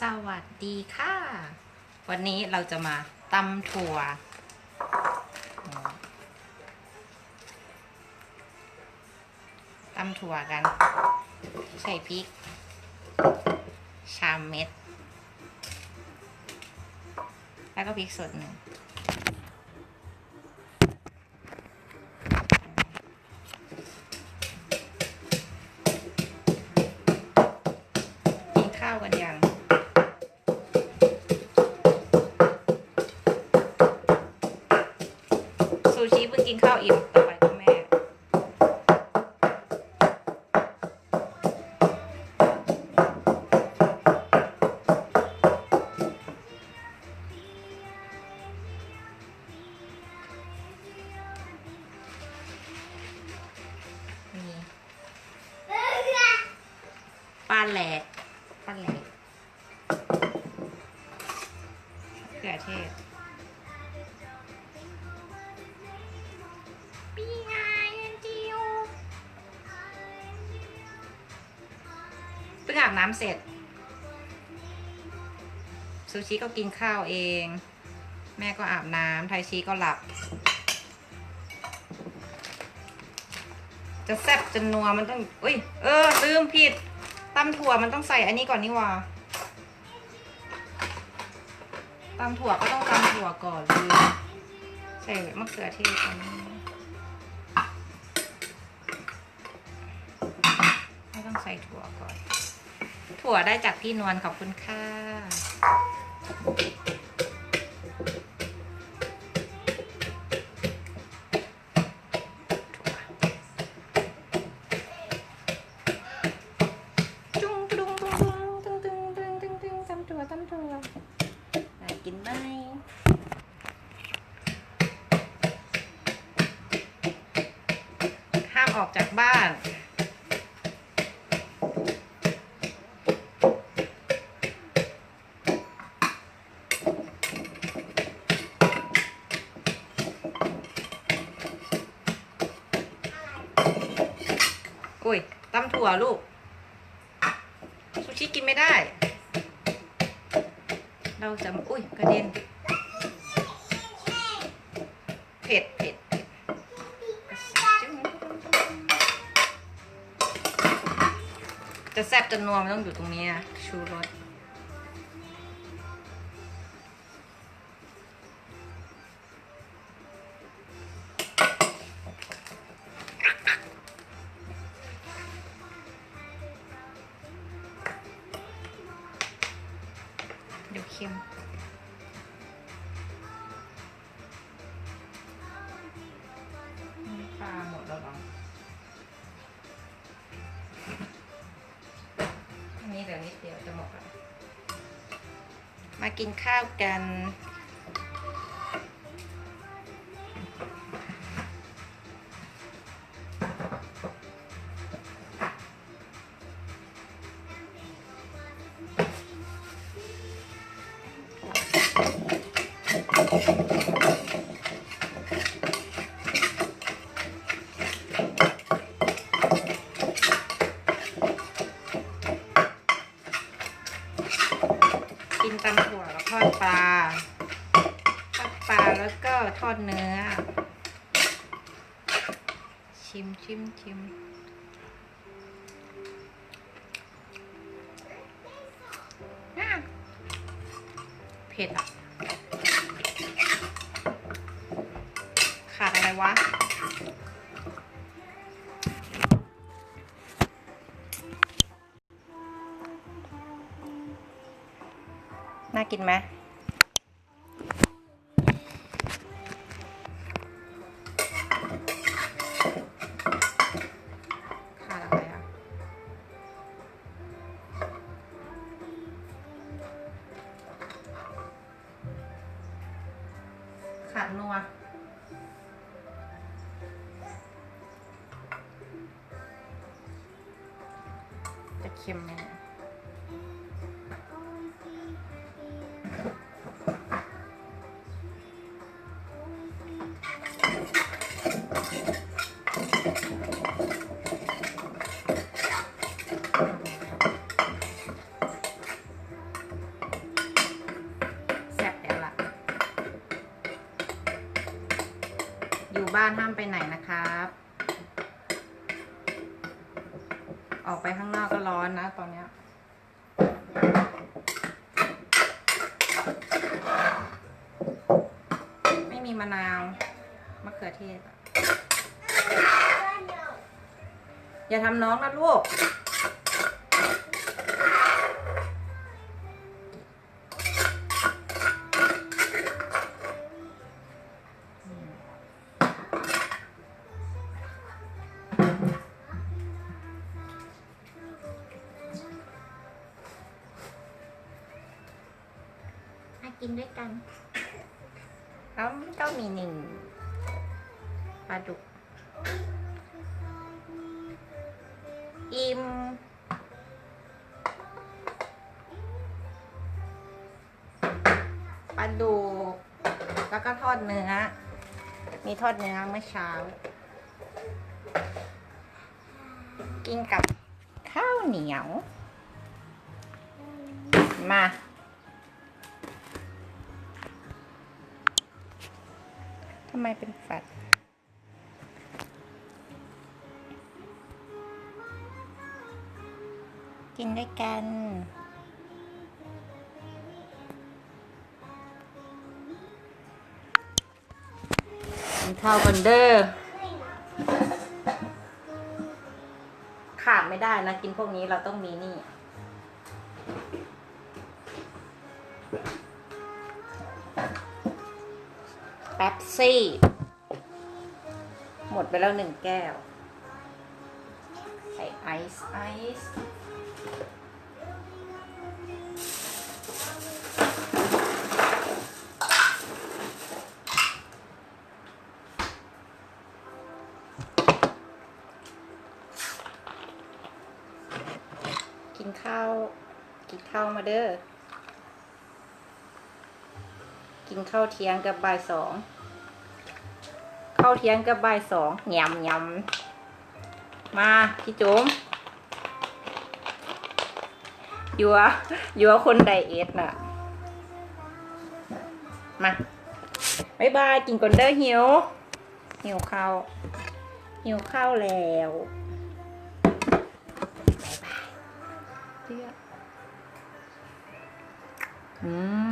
สวัสดีค่ะ วันนี้เราจะมาตำถั่ว ตำถั่วกัน ใส่พริก ชามเม็ด แล้วก็พริกสดหนึ่งกินข้าวกันยัง กินข้าวอิ่มต่อไปคุณแม่มีปลาแหลกปลาแหลกเขือเทศ เพิ่งอาบน้ำเสร็จ ซูชิก็กินข้าวเอง แม่ก็อาบน้ำไทชีก็หลับ จะแซ่บจะนัวมันต้องอุ้ย เออ ลืมผิดตำถั่วมันต้องใส่อันนี้ก่อนนี่ว่าตำถั่วก็ต้องตำถั่วก่อนลืมใส่มะเขือเทศก่อนนี่ไม่ต้องใส่ถั่วก่อน ถั่วได้จากพี่นวลขอบคุณค่ะกินไหมห้ามออกจากบ้าน ถั่วลูก ซูชิกินไม่ได้ เราจะอุ้ยกระเด็น เผ็ดเผ็ดจะแซ่บจะนัวมันต้องอยู่ตรงนี้นะชูรส เดี๋ยวเค็มน้ำปลาหมดแล้วเหรออันนี้เดี๋ยวนิดเดียวจะหมดแล้วมากินข้าวกัน ปลาทอดปลาแล้วก็ทอดเนื้อ ชิมชิมชิมเผ็ดอะ ขาดอะไรวะน่ากินไหม เค็มไหมเนี่ยบ้านห้ามไปไหนนะครับ ออกไปข้างนอกก็ร้อนนะตอนเนี้ยไม่มีมะนาวมะเขือเทศอะอย่าทำน้องนะลูก กินด้วยกันแล้วก็มีหนึ่งปลาดุกอิ่มปลาดุกแล้วก็ทอดเนื้อ มีทอดเนื้อเมื่อเช้า กินกับข้าวเหนียว มา ทำไมเป็นแฟดกินด้วยกันกินข้าวกันเด้อขาดไม่ได้นะ กินพวกนี้เราต้องมีนี่ ป๊บซี่ หมดไปแล้วหนึ่งแก้ว ใส่ไอซ์ไอซ์กินข้าว กินข้าวมาเด้อ กินข้าวเที่ยงกับบ่ายสอง เข้าเที่ยงกับบ่ายสองยำยำมาพี่จุ๋มยัวยัวคนไดเอทน่ะ มาบายบายกินก่อนเด้อหิว หิวข้าวหิวข้าวแล้วบายบายเรียกอืม